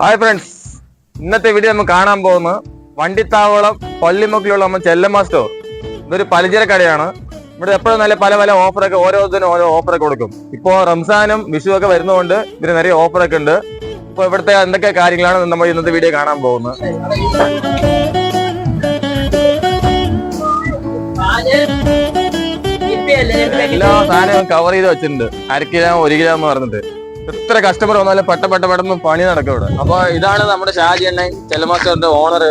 Hi friends ഇന്നത്തെ video നമ്മൾ കാണാൻ പോകുന്നത് വണ്ടിത്താവളം പള്ളിമുക്കിലുള്ള നമ്മൾ ചെല്ലമ്മ സ്റ്റോർ ഇതൊരു പലചര കടയാണ്. ഇവിടെ എപ്പോഴും നല്ല പല പല ഓഫറൊക്കെ ഓരോരുത്തരും ഓരോ ഓഫറൊക്കെ കൊടുക്കും. ഇപ്പോൾ റംസാനും വിഷു ഒക്കെ വരുന്നതുകൊണ്ട് ഇതിന് നിറയെ ഓഫറൊക്കെ ഉണ്ട്. ഇപ്പോൾ ഇവിടുത്തെ എന്തൊക്കെ കാര്യങ്ങളാണ് നമ്മൾ ഇന്നത്തെ വീഡിയോ കാണാൻ പോകുന്നത്? എല്ലാ സാധനവും കവർ ചെയ്ത് വെച്ചിട്ടുണ്ട്. അര കിലോ ഒരു കിലോ എന്ന് പറഞ്ഞിട്ട്. എത്ര കസ്റ്റമർ വന്നാലും പെട്ട പെട്ട പെട്ടെന്ന് പണി നടക്കും ഇവിടെ. അപ്പൊ ഇതാണ് നമ്മുടെ ഷാജി അണ്ണൻ ചെലമാസ്റ്ററിന്റെ ഓണർ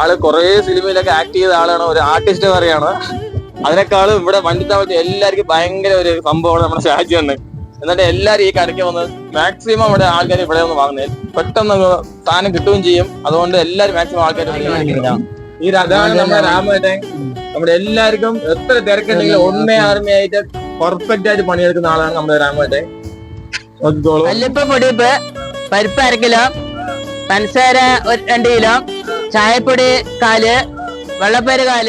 ആൾ കുറേ സിനിമയിലൊക്കെ ആക്ട് ചെയ്ത ആളാണ് ഒരു ആർട്ടിസ്റ്റ് പറയാണ് അതിനേക്കാളും ഇവിടെ വണ്ടിത്താവളത്തിൽ എല്ലാവർക്കും ഭയങ്കര ഒരു സംഭവമാണ് നമ്മുടെ ഷാജി അണ്ണൻ. എന്നിട്ട് എല്ലാരും ഈ കടയ്ക്ക് വന്ന് മാക്സിമം ഇവിടെ ആൾക്കാർ ഇവിടെ ഒന്ന് വാങ്ങുന്നത് പെട്ടെന്ന് സ്ഥാനം കിട്ടുകയും ചെയ്യും. അതുകൊണ്ട് എല്ലാരും മാക്സിമം ആൾക്കാർ ഈ അതാണ് നമ്മുടെ രാമേട്ടൻ. നമ്മുടെ എല്ലാവർക്കും എത്ര തിരക്കുണ്ടെങ്കിലും ഒന്നേ ആർമയായിട്ട് പെർഫെക്റ്റ് ആയിട്ട് പണിയെടുക്കുന്ന ആളാണ് നമ്മുടെ രാമേട്ടൻ. പൊടി പൊടിയുപ്പ് പരിപ്പ് അര കിലോ പഞ്ചസാര ഒരു രണ്ട് കിലോ ചായപ്പൊടി കാൽ വെള്ളപ്പേര് കാൽ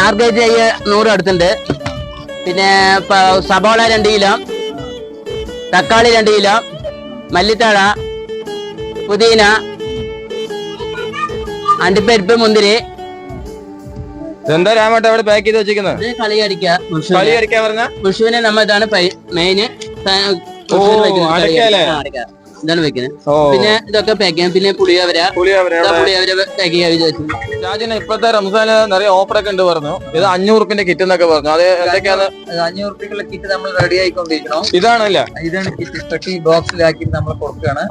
ആറ് കെ ജി നൂറ് അടുത്തുണ്ട് പിന്നെ സബോള രണ്ട് കിലോ തക്കാളി രണ്ട് കിലോ മല്ലിത്തഴ പുതിന അണ്ടിപ്പരിപ്പ് മുന്തിരി. എന്താ രാമേട്ടൻ അവിടെ പാക്ക് ചെയ്ത് വെച്ചിരിക്കുന്നത്? കളി അടിക്കുക കളി അടിക്കാൻ പറഞ്ഞ? വിഷുവിനെ നമ്മ ഇതാണ് മെയിന്? ഇതാണ് വെക്കുന്നത് പിന്നെ ഇതൊക്കെ പാക്ക് ചെയ്യാം പിന്നെ പുളിയവര പുളിയവര പാക്ക് ചെയ്യാൻ വിചാരിച്ചു. ഷാജിന് ഇപ്പോഴത്തെ റംസാന് നിറയെ ഒക്കെ ഉണ്ട് പറഞ്ഞു. ഇത് അഞ്ഞൂറ് റുപ്യന്റെ കിറ്റ് എന്നൊക്കെ പറഞ്ഞു. അത് എന്തൊക്കെയാണ്? അഞ്ഞൂറ് റുപ്യക്കുള്ള കിറ്റ് നമ്മൾ റെഡി ആയിക്കൊണ്ടിരിക്കണം? ഇതാണല്ല? ഇതാണ് കിറ്റ് സ്പെഷ്യൽ ബോക്സിലാക്കി നമ്മൾ കൊടുക്കുകയാണ്.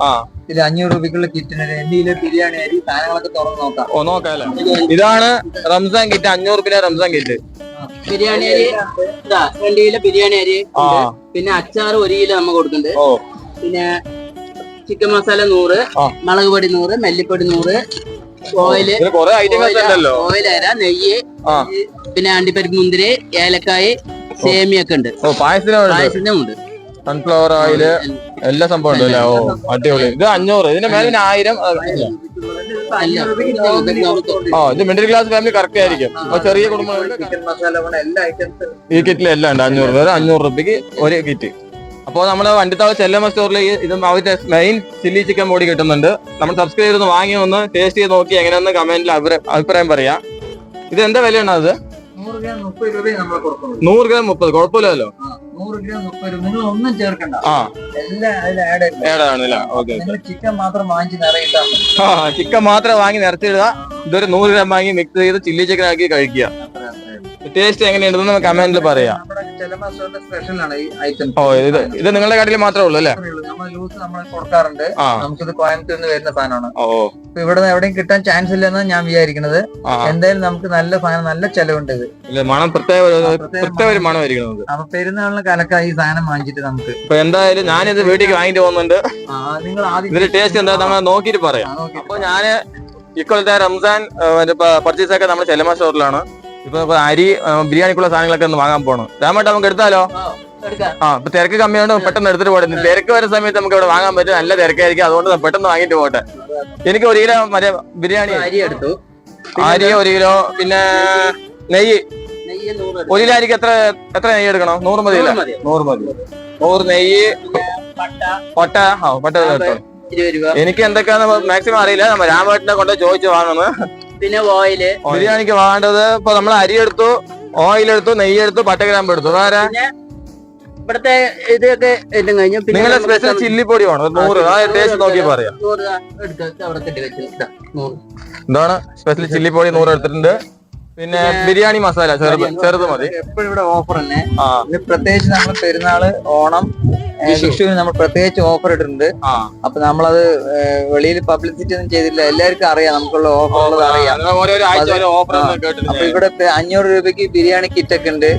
ഇതിൽ അഞ്ഞൂറ് രൂപയ്ക്കുള്ള കിറ്റിന് ഇന്ത്യയിലെ ബിരിയാണി അരി സാധനങ്ങളൊക്കെ തുറന്ന് നോക്കാം. ഓ നോക്കാം ഇതാണ് റംസാൻ കിറ്റ് അഞ്ഞൂറ് റുപ്യ റംസാൻ കിറ്റ് ബിരിയാണി അരി ഇതാ രണ്ട് കിലോ ബിരിയാണി അരി ഉണ്ട്. പിന്നെ അച്ചാർ ഒരു കിലോ നമ്മ കൊടുക്കുന്നുണ്ട്. ഓ. പിന്നെ ചിക്കൻ മസാല നൂറ് ആ. മുളക് പൊടി നൂറ് മല്ലിപ്പൊടി നൂറ് ഓയിൽ ഇതിന് കുറെ ഐറ്റംസ് ഉണ്ടല്ലോ. ഓയിൽ അര നെയ്യ് ആ. പിന്നെ അണ്ടിപ്പരിപ്പ് മുന്തിരി ഏലക്കായ് സേമിയൊക്കെ ഉണ്ട്. ഓ പായസത്തിന് പായസത്തിനും ഉണ്ട്. സൺഫ്ലവർ ഓയിൽ എല്ലാ സംഭവം ഉണ്ടല്ലോ? ഓ അടിപൊളി. ഇത് അഞ്ഞൂറ്. ഇതിന്റെ മേലെ ആയിരം ആ ഇത് മിഡിൽ ക്ലാസ് ഫാമിലി കറക്റ്റ് ആയിരിക്കും. അപ്പൊ ചെറിയ ഐറ്റംസും ഈ കിറ്റിൽ എല്ലാം ഉണ്ട് അഞ്ഞൂറ് രൂപ. അഞ്ഞൂറ് രൂപയ്ക്ക് ഒരു കിറ്റ് അപ്പോൾ നമ്മൾ വണ്ടിത്താവ് ചെല്ലമ്മ സ്റ്റോറിൽ ഈ ഇത് അവരുടെ മെയിൻ ചില്ലി ചിക്കൻ ബോഡി കിട്ടുന്നുണ്ട്. നമ്മൾ സബ്സ്ക്രൈബ് ചെയ്ത് വാങ്ങി ഒന്ന് ടേസ്റ്റ് ചെയ്ത് നോക്കി എങ്ങനെയൊന്ന് കമന്റിൽ അഭിപ്രായം പറയാം. ഇത് എന്താ വിലയാണ് അത്? നൂറ് ഗ്രാം മുപ്പത് കുഴപ്പമില്ലല്ലോ. നൂറ് ഗ്രാം മുപ്പത് രൂപ. നിങ്ങൾ ഒന്നും ചേർക്കണ്ട. എല്ലാം അതിൽ ആഡ് ഏടാണല്ലേ ഓക്കെ നിങ്ങൾ ചിക്കൻ മാത്രം വാങ്ങി നിറയിട്ടാൽ ചിക്കൻ മാത്രം വാങ്ങി നിറച്ചിടുക ഇതൊരു നൂറ് ഗ്രാം വാങ്ങി മിക്സ് ചെയ്ത് ചില്ലി ചിക്കൻ ആക്കി കഴിക്കുക. ടേസ്റ്റ് എങ്ങനെയുണ്ടെന്ന് കമന്റിൽ പറയാം. ചില സ്പെഷ്യലാണ് ഈ ഐറ്റം ഓ ഇത് ഇത് നിങ്ങളുടെ കടയിൽ മാത്രമേ ഉള്ളൂ അല്ലേ? നമ്മൾ ലൂസ് നമ്മൾ കൊടുക്കാറുണ്ട്. നമുക്കിത് കോയമ്പത്തൂരിൽ നിന്ന് വരുന്ന സാധനമാണ്. ഓ. ഇപ്പൊ ഇവിടെ എവിടെയും കിട്ടാൻ ചാൻസ് ഇല്ലെന്ന് ഞാൻ വിചാരിക്കുന്നത്. എന്തായാലും നമുക്ക് നല്ല സാധനം നല്ല ചെലവുണ്ട് ഇത്. മണം പ്രത്യേക പ്രത്യേക ഒരു മണം ഇരിക്കുന്നത് അപ്പൊ പെരുന്നാളിന് കലക്ക ഈ സാധനം വാങ്ങിച്ചിട്ട് നമുക്ക്. ഇപ്പൊ എന്തായാലും ഞാനിത് വീട്ടിലേക്ക് വാങ്ങിട്ട് പോകുന്നുണ്ട്. നിങ്ങൾ ആദ്യം ഇതിന്റെ ടേസ്റ്റ് എന്താ? നമ്മൾ നോക്കിയിട്ട് പറയാം. അപ്പൊ ഞാൻ ഇക്കൊല്ലത്തെ റംസാൻ പർച്ചേസ് ഒക്കെ നമ്മുടെ ചെലമ സ്റ്റോറിലാണ് ഇപ്പൊ അരി ബിരിയാണിക്കുള്ള സാധനങ്ങളൊക്കെ ഒന്ന് വാങ്ങാൻ പോകണം രാമേട്ട നമുക്ക് എടുത്താലോ? ആ ഇപ്പൊ തിരക്ക് കമ്മിയുണ്ട് പെട്ടെന്ന് എടുത്തിട്ട് പോട്ടെ. തിരക്ക് വരുന്ന സമയത്ത് നമുക്ക് ഇവിടെ വാങ്ങാൻ പറ്റും നല്ല തിരക്കായിരിക്കും. അതുകൊണ്ട് പെട്ടെന്ന് വാങ്ങിട്ട് പോട്ടെ. എനിക്ക് ഒരു കിലോ മറ്റേ ബിരിയാണി. അരി എടുത്തു. അരി ഒരു കിലോ പിന്നെ നെയ്യ്. ഒരു കിലോ അരിക്ക് എത്ര എത്ര നെയ്യ് എടുക്കണം? നൂറ് മതി. നൂറ് മതി. നൂറ് നെയ്യ് പട്ട. ആ പൊട്ട എനിക്ക് എന്തൊക്കെയാന്ന് മാക്സിമം അറിയില്ല. നമ്മ രാമേട്ടനെ കൊണ്ട് ചോദിച്ചു വാങ്ങുന്നത് പിന്നെ ഓയിൽ. ബിരിയാണിക്ക് വേണ്ടത് ഇപ്പൊ നമ്മൾ അരി എടുത്തു ഓയിൽ എടുത്തു നെയ്യ് എടുത്തു പട്ടഗ്രാമ്പ് എടുത്തു. വേറെ പിന്നെ ഇവിടുത്തെ ഇതൊക്കെ എല്ലാം കഴിഞ്ഞു. പിന്നെ നിങ്ങളുടെ സ്പെഷ്യൽ ചില്ലിപ്പൊടി ചില്ലി പൊടി വേണം. ഒരു നൂറ്. ആ ടേസ്റ്റ് നോക്കി പറയാം. നൂറ് ദാ എടുത്ത് അവിടെ കെട്ടി വെച്ചു. ഇതാ, നൂറ്. എന്താണ്? സ്പെഷ്യൽ ചില്ലി പൊടി നൂറ് എടുത്തിട്ടുണ്ട്. പിന്നെ ബിരിയാണി മസാല ചെറുത് ചെറുത് മതി. എപ്പോഴും ഇവിടെ ഓഫർ തന്നെ. ആ. ഇത് പ്രത്യേകിച്ച് നമ്മൾ പെരുന്നാൾ ഓണം. വിഷുവിന് നമ്മൾ പ്രത്യേകിച്ച് ഓഫർ ഇട്ടിട്ടുണ്ട്. അപ്പൊ നമ്മളത് വെളിയിൽ പബ്ലിസിറ്റി ഒന്നും ചെയ്തില്ല എല്ലാവർക്കും അറിയാം. നമുക്കുള്ള ഓഫറുള്ളത് അറിയാം. അപ്പൊ ഇവിടെ അഞ്ഞൂറ് രൂപയ്ക്ക് ബിരിയാണി കിറ്റ് ഒക്കെ ഉണ്ട്.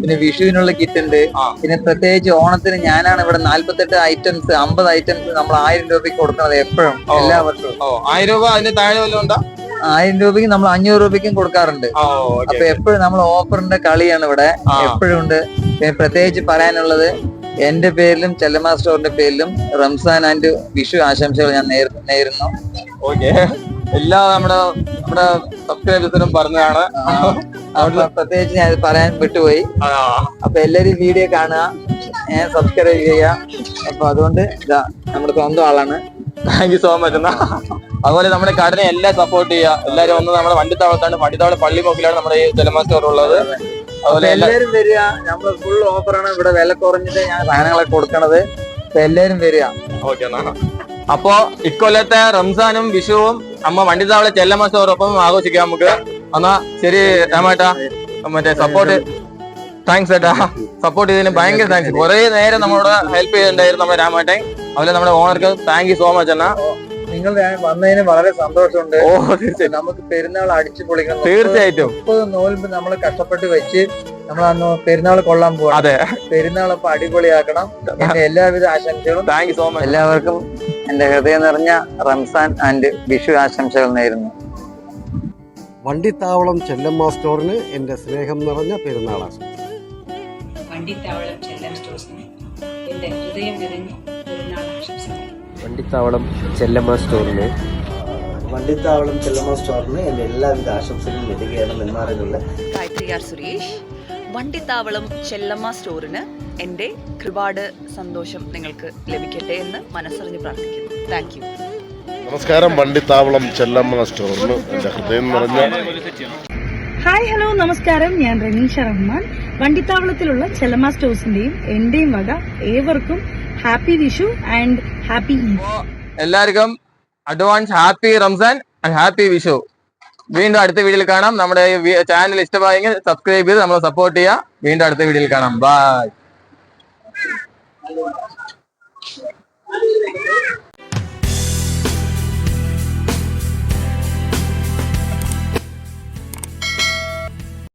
പിന്നെ വിഷുവിനുള്ള കിറ്റ് ഉണ്ട്. പിന്നെ പ്രത്യേകിച്ച് ഓണത്തിന് ഞാനാണ് ഇവിടെ നാല്പത്തെട്ട് ഐറ്റംസ് അമ്പത് ഐറ്റംസ് നമ്മൾ ആയിരം രൂപയ്ക്ക് കൊടുക്കുന്നത് എപ്പോഴും എല്ലാ വർഷവും. ആയിരം രൂപ താഴെ വല്ലതും ഉണ്ടോ? ആയിരം രൂപയ്ക്ക് നമ്മൾ അഞ്ഞൂറ് രൂപയ്ക്കും കൊടുക്കാറുണ്ട്. അപ്പൊ എപ്പോഴും നമ്മൾ ഓഫറിന്റെ കളിയാണ് ഇവിടെ. എപ്പോഴും ഉണ്ട്. പ്രത്യേകിച്ച് പറയാനുള്ളത് എന്റെ പേരിലും ചെല്ലമ്മ സ്റ്റോറിന്റെ പേരിലും റംസാൻ ആൻഡ് വിഷു ആശംസകൾ ഞാൻ നേരുന്നു. ഓക്കെ. എല്ലാ നമ്മുടെ നമ്മുടെ സബ്സ്ക്രൈബേഴ്സിനും പറഞ്ഞതാണ്. അവിടെ പ്രത്യേകിച്ച് ഞാൻ പറയാൻ വിട്ടുപോയി. അപ്പൊ എല്ലാരും വീഡിയോ കാണുക സബ്സ്ക്രൈബ് ചെയ്യുക. അപ്പൊ അതുകൊണ്ട് ഇതാ നമ്മുടെ സ്വന്തം ആളാണ്. താങ്ക് യു സോ മച്ച് എന്നാ അതുപോലെ നമ്മുടെ കടനെ എല്ലാം സപ്പോർട്ട് ചെയ്യുക. എല്ലാരും ഒന്ന് നമ്മുടെ വണ്ടിത്താവളത്താണ് വണ്ടിത്താവള പള്ളി മോക്കിലാണ് നമ്മുടെ ഈ ചെലമ സ്റ്റോർ ഉള്ളത്. അതുപോലെ എല്ലാവരും എല്ലാരും വരിക. നമ്മൾ ഫുൾ ഓഫറാണ് ഇവിടെ വില കുറഞ്ഞിട്ട് ഞാൻ സാധനങ്ങളൊക്കെ കൊടുക്കണത്. അപ്പൊ എല്ലാരും വരിക. ഓക്കെ എന്നാ. അപ്പോ ഇക്കൊല്ലത്തെ റംസാനും വിഷുവും അമ്മ വണ്ടിത്താവള ചെല്ലമ്മ സ്റ്റോറൊപ്പം ആഘോഷിക്കാം നമുക്ക്. എന്നാ ശരി രാമേട്ടാ. മറ്റേ സപ്പോർട്ട് താങ്ക്സ് ഏട്ടാ. സപ്പോർട്ട് ചെയ്തതിന് ഭയങ്കര താങ്ക്സ് കുറെ നേരം നമ്മളോട് ഹെൽപ്പ് ചെയ്തിട്ടുണ്ടായിരുന്നു നമ്മുടെ രാമേട്ടൻ. അതുപോലെ നമ്മുടെ ഓണർക്ക് താങ്ക് യു സോ മച്ച് എന്നാ. നിങ്ങൾ വന്നതിന് വളരെ സന്തോഷമുണ്ട്. ഓ നമുക്ക് പെരുന്നാൾ അടിച്ചു പൊളിക്കണം. തീർച്ചയായിട്ടും. മുപ്പത് നോൽമ്പ് നമ്മൾ കഷ്ടപ്പെട്ട് വെച്ച് നമ്മൾ അന്ന് പെരുന്നാൾ കൊള്ളാൻ പോവാം അതെ. പെരുന്നാൾ അപ്പൊ അടിപൊളിയാക്കണം. എന്റെ എല്ലാവിധ ആശംസകളും താങ്ക് യു സോ മച്ച് എല്ലാവർക്കും എന്റെ ഹൃദയം നിറഞ്ഞ റംസാൻ ആൻഡ് വിഷു ആശംസകൾ നേരുന്നു. വണ്ടിത്താവളം ചെല്ലമ്മ സ്റ്റോറിന് എന്റെ സ്നേഹം നിറഞ്ഞ പെരുന്നാൾ ആശംസ വണ്ടിത്താവളം ചെല്ലം സ്റ്റോഴ്സിന് എന്റെ ഹൃദയം നിറഞ്ഞ വണ്ടിത്താവളം ചെല്ലമ്മ സ്റ്റോറിന്. വണ്ടിത്താവളം ചെല്ലമ്മ സ്റ്റോറിന് എന്റെ എല്ലാവിധ ആശംസകളും നേരുകയാണ് നെന്മാറയിലുള്ള ഗായത്രി ആർ സുരേഷ്. വണ്ടിത്താവളം ചെല്ലമ്മ സ്റ്റോറിന് എന്റെ ഒരുപാട് സന്തോഷം നിങ്ങൾക്ക് ലഭിക്കട്ടെ എന്ന് മനസ്സറിഞ്ഞ് പ്രാർത്ഥിക്കുന്നു. താങ്ക് യു നമസ്കാരം. വണ്ടിത്താവളം ചെല്ലമ്മ സ്റ്റോറിന് എന്റെ ഹൃദയം നിറഞ്ഞ ഹായ് ഹലോ നമസ്കാരം. ഞാൻ റനീഷ റഹ്മാൻ. വണ്ടിത്താവളത്തിലുള്ള ചെലമ സ്റ്റോഴ്സിന്റെയും എന്റെയും വക ഏവർക്കും ഹാപ്പി വിഷു ആൻഡ് ഹാപ്പി എല്ലാവർക്കും advance happy Ramzan happy Vishu വീണ്ടും അടുത്ത വീഡിയോയിൽ കാണാം. നമ്മുടെ ചാനൽ ഇഷ്ടമായെങ്കിൽ സബ്സ്ക്രൈബ് ചെയ്ത് നമ്മളെ സപ്പോർട്ട് ചെയ്യുക. വീണ്ടും അടുത്ത വീഡിയോയിൽ കാണാം. ബൈ